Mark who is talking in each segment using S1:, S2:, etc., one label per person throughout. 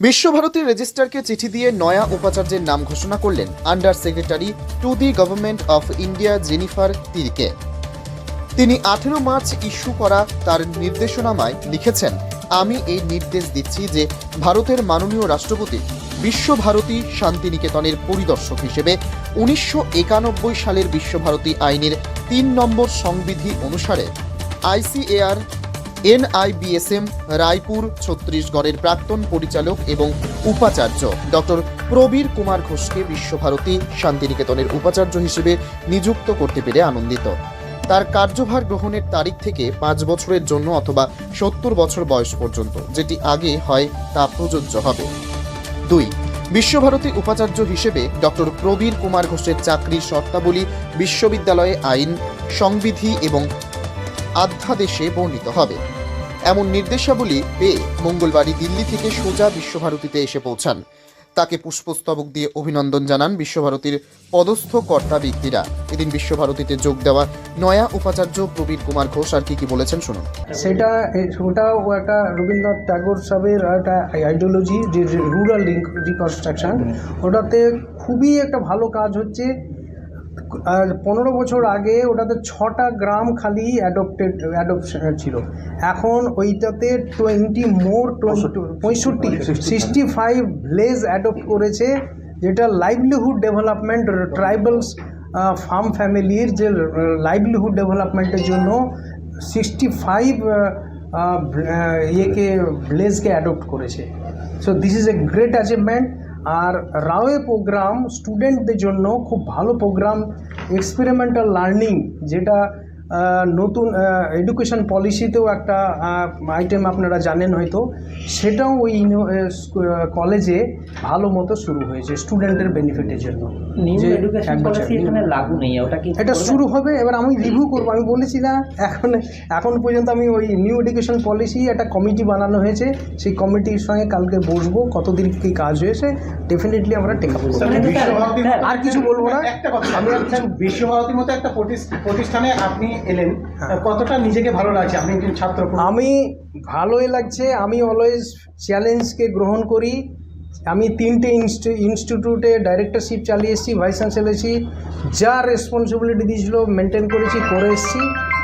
S1: বিশ্বভারতীর রেজিস্ট্রারকে চিঠি দিয়ে নয়া উপাচার্যের নাম ঘোষণা করলেন under secretary to the government of India Jennifer Tirkey. তিনি আঠেরো মার্চ ইস্যু করা তার নির্দেশনামায় লিখেছেন, আমি এই নির্দেশ দিচ্ছি যে ভারতের মাননীয় রাষ্ট্রপতি বিশ্বভারতী শান্তিনিকেতনের পরিদর্শক হিসেবে উনিশশো একানব্বই সালের বিশ্বভারতী আইনের তিন নম্বর সংবিধি অনুসারে আইসিএআর এনআইবিএসএম, রায়পুর, ছত্তিশগড়ের প্রাক্তন পরিচালক এবং উপাচার্য। ডক্টর প্রবীর কুমার ঘোষকে বিশ্বভারতী শান্তিনিকেতনের উপাচার্য হিসেবে নিযুক্ত করতে পেরে আনন্দিত। তার কার্যভার গ্রহণের তারিখ থেকে পাঁচ বছরের জন্য অথবা সত্তর বছর বয়স পর্যন্ত, যেটি আগে হয় তা প্রযোজ্য হবে। দুই, বিশ্বভারতী উপাচার্য হিসেবে ডক্টর প্রবীর কুমার ঘোষের চাকরির শর্তাবলী বিশ্ববিদ্যালয়ে আইন, সংবিধি এবং অধ্যাদেশে বর্ণিত হবে। এমন নির্দেশাবলী পেয়ে মঙ্গলবারই দিল্লি থেকে সোজা বিশ্বভারতীতে এসে পৌঁছান। তাকে পুষ্পস্তবক দিয়ে অভিনন্দন জানান বিশ্বভারতীর পদস্থ কর্তা ব্যক্তিরা। এদিন বিশ্বভারতীতে যোগ দেওয়া নয়া উপাচার্য প্রবীর কুমার ঘোষ আর কি কি বলেছেন শুনুন।
S2: সেটা ওটাও একটা রবীন্দ্রনাথ ট্যাগোর সাহেবের একটা আইডিওলজি যে রুরাল রিকনস্ট্রাকশন ওটাতে খুবই একটা ভালো কাজ হচ্ছে। আর পনেরো বছর আগে ওটাতে ছটা গ্রাম খালি অ্যাডপ্টেড অ্যাডপশন ছিল। এখন ওইটাতে টোয়েন্টি মোর পঁয়ষট্টি সিক্সটি ফাইভ ভিলেজ অ্যাডপ্ট করেছে যেটা লাইভলিহুড ডেভেলপমেন্ট ট্রাইবালস ফার্ম ফ্যামিলির যে লাইভলিহুড ডেভেলপমেন্টের জন্য সিক্সটি ফাইভ ইয়েকে ভিলেজকে অ্যাডপ্ট করেছে। So this is a great achievement আর রাওয়ে প্রোগ্রাম স্টুডেন্টদের জন্য খুব ভালো প্রোগ্রাম এক্সপেরিমেন্টাল লার্নিং যেটা নতুন এডুকেশন পলিসিতেও একটা আইটেম আপনারা জানেন হয়তো। সেটাও ওই কলেজে ভালো মতো শুরু হয়েছে স্টুডেন্টের বেনিফিটের জন্য।
S3: লাগু নেই ওটা কি
S2: এটা শুরু হবে এবার আমি রিভিউ করব। আমি বলেছি না এখন এখন পর্যন্ত আমি ওই নিউ এডুকেশন পলিসি একটা কমিটি বানানো হয়েছে। সেই কমিটির সঙ্গে কালকে বসবো কতদিন কি কাজ হয়েছে ডেফিনেটলি আমরা টেক আপ আর কিছু বলব না।
S4: একটা কথা
S2: আমি আর কিছু
S4: বিশ্বভারতীর মতো একটা প্রতিষ্ঠানে আপনি এলেন। কতটা নিজেকে ভালো লাগছে? আপনি একজন ছাত্র
S2: আমি ভালোই লাগছে। আমি অলওয়েজ চ্যালেঞ্জকে গ্রহণ করি। আমি তিনটে ইনস্টি- ইনস্টিটিউটে ডাইরেক্টরশিপ চালিয়ে এসেছি ভাইস চ্যান্সেলেছি যা রেসপন্সিবিলিটি দিয়েছিল মেনটেন করেছি করে এসেছি।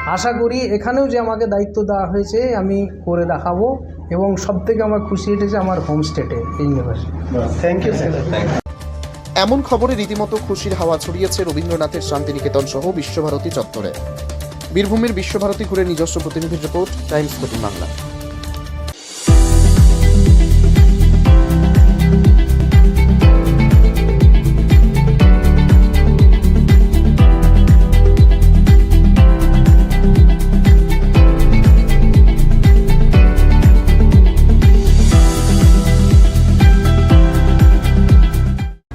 S2: আশা করি এখানেও যে আমাকে দায়িত্ব দেওয়া হয়েছে আমি করে দেখাবো। এবং সবথেকে আমার খুশি এটেছে আমার হোম স্টেটে ইউনিভার্সিটি
S4: থ্যাংক ইউ স্যার
S1: এমন খবরে রীতিমতো খুশির হাওয়া ছড়িয়েছে রবীন্দ্রনাথের শান্তিনিকেতন সহ বিশ্বভারতী চত্বরে। বীরভূমের বিশ্বভারতী ঘুরে নিজস্ব প্রতিনিধির রিপোর্ট টাইমস প্রতিম বাংলা।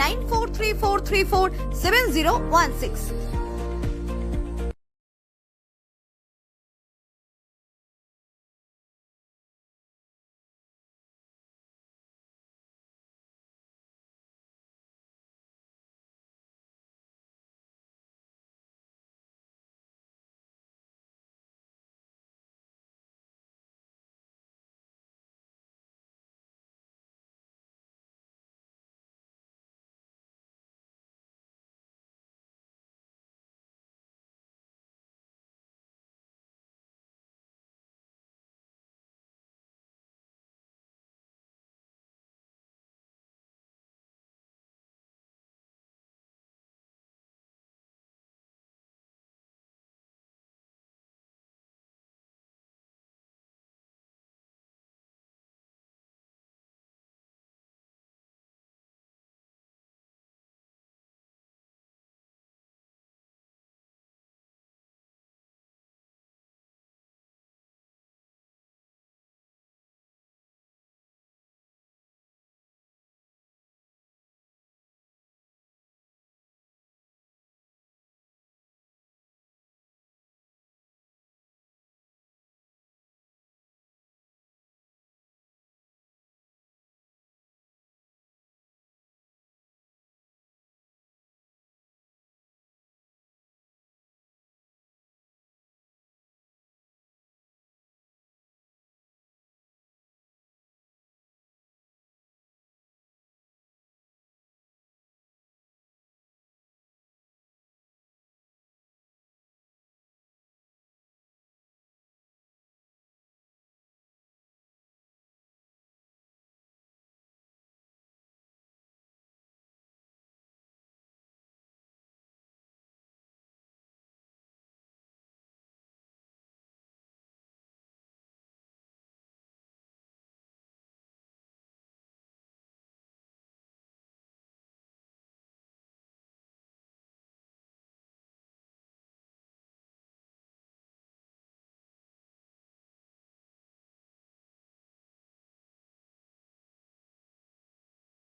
S3: 9434347016.